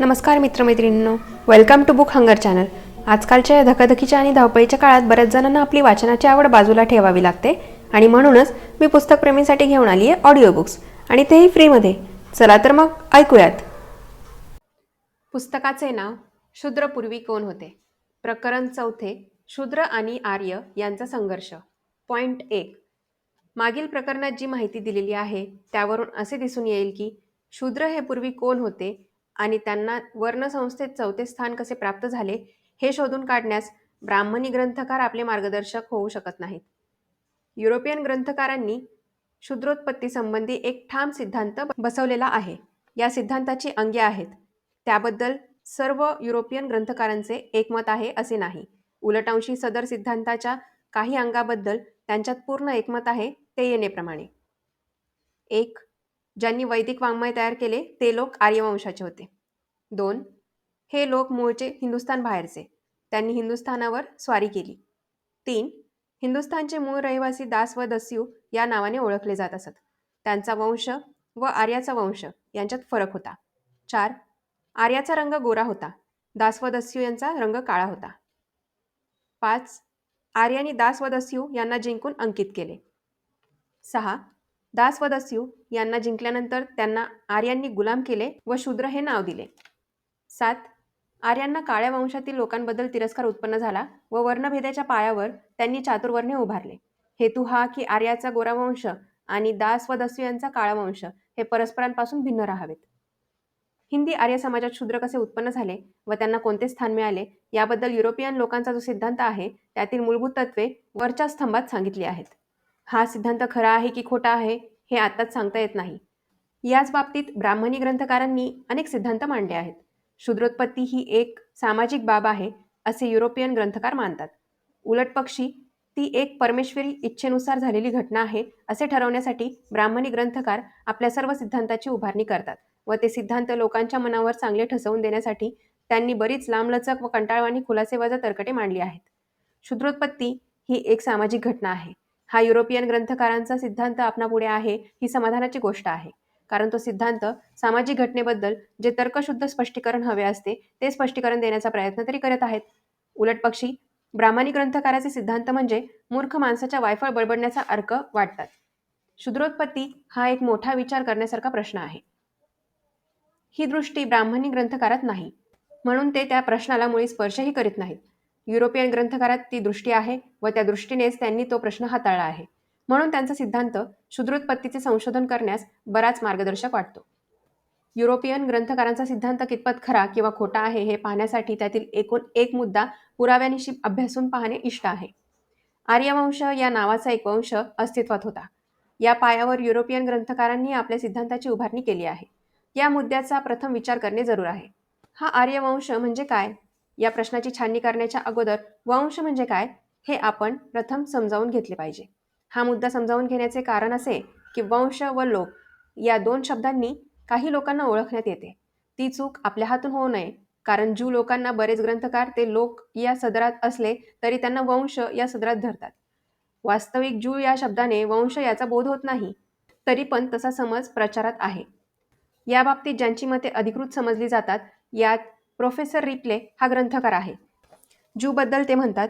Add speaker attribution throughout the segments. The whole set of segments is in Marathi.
Speaker 1: नमस्कार मित्रमैत्रिणींनो. Welcome to book hunger channel आजकालच्या या धकाधकीच्या आणि धावपळीच्या काळात बऱ्याच जणांना आपली वाचनाची आवड बाजूला ठेवावी लागते आणि म्हणूनच मी पुस्तकप्रेमींसाठी घेऊन आली आहे ऑडिओ बुक्स आणि तेही फ्रीमध्ये. चला तर मग ऐकूयात. पुस्तकाचे नाव शूद्रपूर्वी कोण होते? प्रकरण चौथे शूद्र आणि आर्य यांचा संघर्ष. पॉईंट एक. मागील प्रकरणात जी माहिती दिलेली आहे त्यावरून असे दिसून येईल की शूद्र हे पूर्वी कोण होते? आणि त्यांना वर्णसंस्थेत चौथे स्थान कसे प्राप्त झाले हे शोधून काढण्यास ब्राह्मणी ग्रंथकार आपले मार्गदर्शक होऊ शकत नाहीत. युरोपियन ग्रंथकारांनी शूद्रोत्पत्तीसंबंधी एक ठाम सिद्धांत बसवलेला आहे. या सिद्धांताची अंगे आहेत. त्याबद्दल सर्व युरोपियन ग्रंथकारांचे एकमत आहे असे नाही. उलटांशी सदर सिद्धांताच्या काही अंगाबद्दल त्यांच्यात पूर्ण एकमत आहे ते येणेप्रमाणे एक ज्यांनी वैदिक वाङ्मय तयार केले ते लोक आर्यवंशाचे होते. दोन हे लोक मूळचे हिंदुस्थान बाहेरचे. त्यांनी हिंदुस्थानावर स्वारी केली. तीन हिंदुस्थानचे मूळ रहिवासी दास व दस्यू या नावाने ओळखले जात असत. त्यांचा वंश व आर्याचा वंश यांच्यात फरक होता. चार आर्याचा रंग गोरा होता. दास व दस्यू यांचा रंग काळा होता. पाच आर्यांनी दास व दस्यू यांना जिंकून अंकित केले. सहा दास व दस्यू यांना जिंकल्यानंतर त्यांना आर्यांनी गुलाम केले व शूद्र हे नाव दिले. सात. आर्यांना काळ्या वंशातील लोकांबद्दल तिरस्कार उत्पन्न झाला व वर्णभेदाच्या पायावर त्यांनी चातुर्वर्णे उभारले. हेतू हा की आर्याचा गोरा वंश आणि दास व दस्यू यांचा काळा वंश हे परस्परांपासून भिन्न राहावेत. हिंदी आर्य समाजात शूद्र कसे उत्पन्न झाले व त्यांना कोणते स्थान मिळाले याबद्दल युरोपियन लोकांचा जो सिद्धांत आहे त्यातील मूलभूत तत्वे वरच्या स्तंभात सांगितली आहेत. हा सिद्धांत खरा आहे की खोटा आहे हे आताच सांगता येत नाही. याच बाबतीत ब्राह्मणी ग्रंथकारांनी अनेक सिद्धांत मांडले आहेत. शूद्रोत्पत्ती ही एक सामाजिक बाब आहे असे युरोपियन ग्रंथकार मानतात. उलट पक्षी ती एक परमेश्वरी इच्छेनुसार झालेली घटना आहे असे ठरवण्यासाठी ब्राह्मणी ग्रंथकार आपल्या सर्व सिद्धांताची उभारणी करतात व ते सिद्धांत लोकांच्या मनावर चांगले ठसवून देण्यासाठी त्यांनी बरीच लांबलचक व कंटाळवाणी खुलासेवाजा तरकटे तर्कटे मांडली आहेत. शूद्रोत्पत्ती ही एक सामाजिक घटना आहे. हा युरोपियन ग्रंथकारांचा सिद्धांत आपणापुढे आहे ही समाधानाची गोष्ट आहे. कारण तो सिद्धांत सामाजिक घटनेबद्दल जे तर्कशुद्ध स्पष्टीकरण हवे असते ते स्पष्टीकरण देण्याचा प्रयत्न तरी करत आहेत. उलट पक्षी ब्राह्मणी ग्रंथकाराचे सिद्धांत म्हणजे मूर्ख माणसाच्या वायफळ बळबडण्याचा अर्क वाटतात. शूद्रोत्पत्ती हा एक मोठा विचार करण्यासारखा प्रश्न आहे. ही दृष्टी ब्राह्मणी ग्रंथकारात नाही. म्हणून ते त्या प्रश्नाला मुळी स्पर्शही करीत नाहीत. युरोपियन ग्रंथकारात ती दृष्टी आहे व त्या दृष्टीनेच त्यांनी तो प्रश्न हाताळला आहे. म्हणून त्यांचा सिद्धांत शूद्रोत्पत्तीचे संशोधन करण्यास बराच मार्गदर्शक वाटतो. युरोपियन ग्रंथकारांचा सिद्धांत कितपत खरा किंवा खोटा आहे हे पाहण्यासाठी त्यातील एकूण एक मुद्दा पुराव्यानिशी अभ्यासून पाहणे इष्ट आहे. आर्यवंश या नावाचा एक वंश अस्तित्वात होता. या पायावर युरोपियन ग्रंथकारांनी आपल्या सिद्धांताची उभारणी केली आहे. या मुद्द्याचा प्रथम विचार करणे जरूर आहे. हा आर्यवंश म्हणजे काय? या प्रश्नाची छाननी करण्याच्या अगोदर वंश म्हणजे काय हे आपण प्रथम समजावून घेतले पाहिजे. हा मुद्दा समजावून घेण्याचे कारण असे की वंश व लोक या दोन शब्दांनी काही लोकांना ओळखण्यात येते. ती चूक आपल्या हातून होऊ नये कारण ज्यू लोकांना बरेच ग्रंथकार ते लोक या सदरात असले तरी त्यांना वंश या सदरात धरतात. वास्तविक ज्यू या शब्दाने वंश याचा बोध होत नाही तरी पण तसा समज प्रचारात आहे. या बाबतीत ज्यांची मते अधिकृत समजली जातात यात प्रोफेसर रिप्ले हा ग्रंथकार आहे. ज्यूबद्दल ते म्हणतात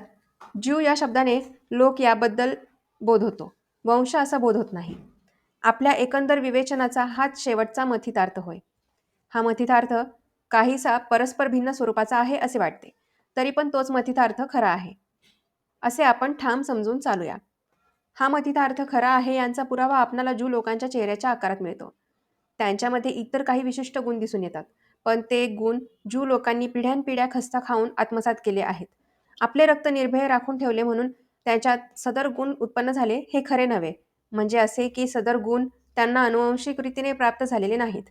Speaker 1: ज्यू या शब्दाने लोक याबद्दल बोध होतो. वंश असा बोध होत नाही. आपल्या एकंदर विवेचनाचा हाच शेवटचा मथितार्थ होय. हा मथितार्थ काहीसा परस्पर भिन्न स्वरूपाचा आहे असे वाटते तरी पण तोच मथितार्थ खरा आहे. असे आपण ठाम समजून चालूया. हा मथितार्थ खरा आहे यांचा पुरावा आपणाला ज्यू लोकांच्या चेहऱ्याच्या आकारात मिळतो. त्यांच्यामध्ये इतर काही विशिष्ट गुण दिसून येतात. पण ते गुण ज्यू लोकांनी पिढ्यानपिढ्या खस्ता खाऊन आत्मसात केले आहेत. आपले रक्त निर्भय राखून ठेवले म्हणून त्याच्यात सदर गुण उत्पन्न झाले हे खरे नव्हे. म्हणजे असे की सदर गुण त्यांना अनुवंशिक रीतीने प्राप्त झालेले नाहीत.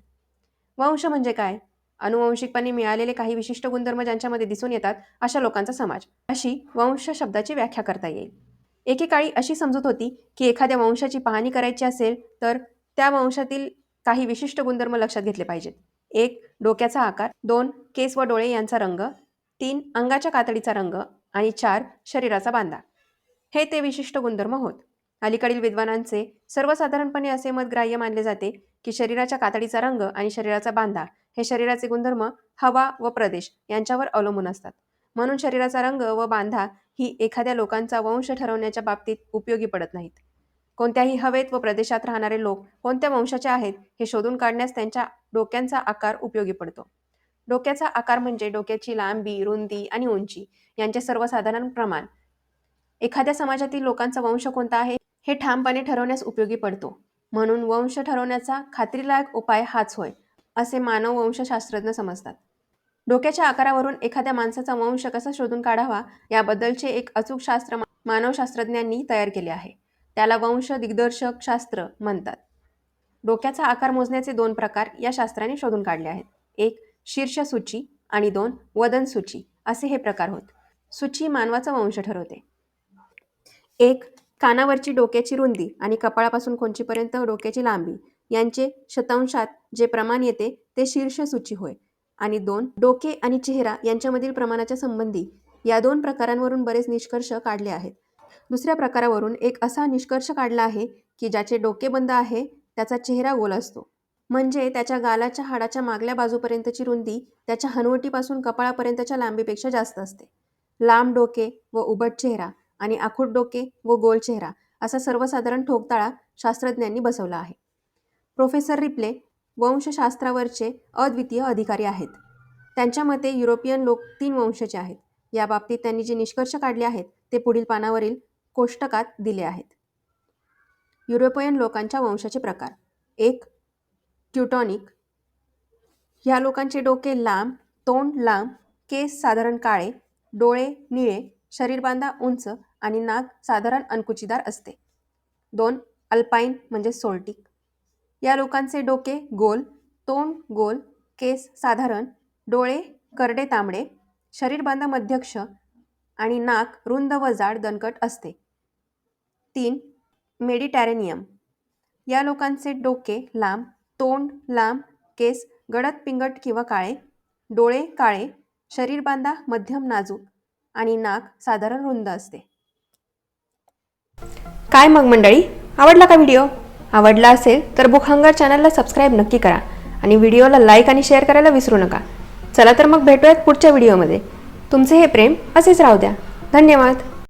Speaker 1: वंश म्हणजे काय? अनुवंशिकपणे मिळालेले काही विशिष्ट गुणधर्म ज्यांच्यामध्ये दिसून येतात अशा लोकांचा समाज. अशी वंश शब्दाची व्याख्या करता येईल. एकेकाळी अशी समजूत होती की एखाद्या वंशाची पाहणी करायची असेल तर त्या वंशातील काही विशिष्ट गुणधर्म लक्षात घेतले पाहिजेत. एक डोक्याचा आकार. दोन केस व डोळे यांचा रंग. तीन अंगाच्या कातडीचा रंग. आणि चार शरीराचा बांधा. हे ते विशिष्ट गुणधर्म होत. अलीकडील विद्वानांचे सर्वसाधारणपणे असे मत ग्राह्य मानले जाते की शरीराच्या कातडीचा रंग आणि शरीराचा बांधा हे शरीराचे गुणधर्म हवा व प्रदेश यांच्यावर अवलंबून असतात. म्हणून शरीराचा रंग व बांधा ही एखाद्या लोकांचा वंश ठरवण्याच्या बाबतीत उपयोगी पडत नाहीत. कोणत्याही हवेत व प्रदेशात राहणारे लोक कोणत्या वंशाचे आहेत हे शोधून काढण्यास त्यांच्या डोक्यांचा आकार उपयोगी पडतो. डोक्याचा आकार म्हणजे डोक्याची लांबी रुंदी आणि उंची यांचे सर्वसाधारण प्रमाण. एखाद्या समाजातील लोकांचा वंश कोणता आहे हे ठामपणे ठरवण्यास उपयोगी पडतो. म्हणून वंश ठरवण्याचा खात्रीलायक उपाय हाच होय असे मानव वंशशास्त्रज्ञ समजतात. डोक्याच्या आकारावरून एखाद्या माणसाचा वंश कसा शोधून काढावा याबद्दलचे एक अचूक शास्त्र मानवशास्त्रज्ञांनी तयार केले आहे. त्याला वंश दिग्दर्शक शास्त्र म्हणतात. डोक्याचा आकार मोजण्याचे दोन प्रकार या शास्त्राने शोधून काढले आहेत. एक शीर्ष सूची आणि दोन वदन सूची असे हे प्रकार होत. सूची मानवाचा वंश ठरवते. एक कानावरची डोक्याची रुंदी आणि कपाळापासून कोंचीपर्यंत डोक्याची लांबी यांचे शतांशात जे प्रमाण येते ते शीर्ष सूची होय. आणि दोन डोके आणि चेहरा यांच्यामधील प्रमाणाच्या संबंधी या दोन प्रकारांवरून बरेच निष्कर्ष काढले आहेत. दुसऱ्या प्रकारावरून एक असा निष्कर्ष काढला आहे की ज्याचे डोके बंद आहे त्याचा चेहरा गोल असतो. म्हणजे त्याच्या गालाच्या हाडाच्या मागल्या बाजूपर्यंतची रुंदी त्याच्या हनुवटीपासून कपाळापर्यंतच्या लांबीपेक्षा जास्त असते. लांब डोके व उबट चेहरा आणि आखूट डोके व गोल चेहरा असा सर्वसाधारण ठोकताळा शास्त्रज्ञांनी बसवला आहे. प्रोफेसर रिप्ले वंशशास्त्रावरचे अद्वितीय अधिकारी आहेत. त्यांच्या मते युरोपियन लोक तीन वंशाचे आहेत. या बाबतीत त्यांनी जे निष्कर्ष काढले आहेत ते पुढील पानावरील कोष्टकात दिले आहेत. युरोपियन लोकांच्या वंशाचे प्रकार. एक ट्युटॉनिक ह्या लोकांचे डोके लांब तोंड लांब केस साधारण काळे डोळे निळे शरीरबांधा उंच आणि नाक साधारण अंकुचीदार असते. दोन अल्पाईन म्हणजे सोल्टिक. या लोकांचे डोके गोल तोंड गोल केस साधारण डोळे करडे तांबडे शरीरबांधा मध्यक्ष आणि नाक रुंद व जाड दणकट असते. तीन मेडिटॅरेनियम. या लोकांचे डोके लांब तोंड लांब केस गडद पिंगट किंवा काळे डोळे काळे शरीरबांधा मध्यम नाजूक आणि नाक साधारण रुंद असते. काय मग मंडळी? आवडला का व्हिडिओ? आवडला असेल तर बुकहंगर चॅनलला सबस्क्राईब नक्की करा आणि व्हिडिओला लाईक आणि शेअर करायला विसरू नका. चला तर मग भेटूयात पुढच्या व्हिडिओमध्ये. तुमचे हे प्रेम असेच राहू द्या. धन्यवाद.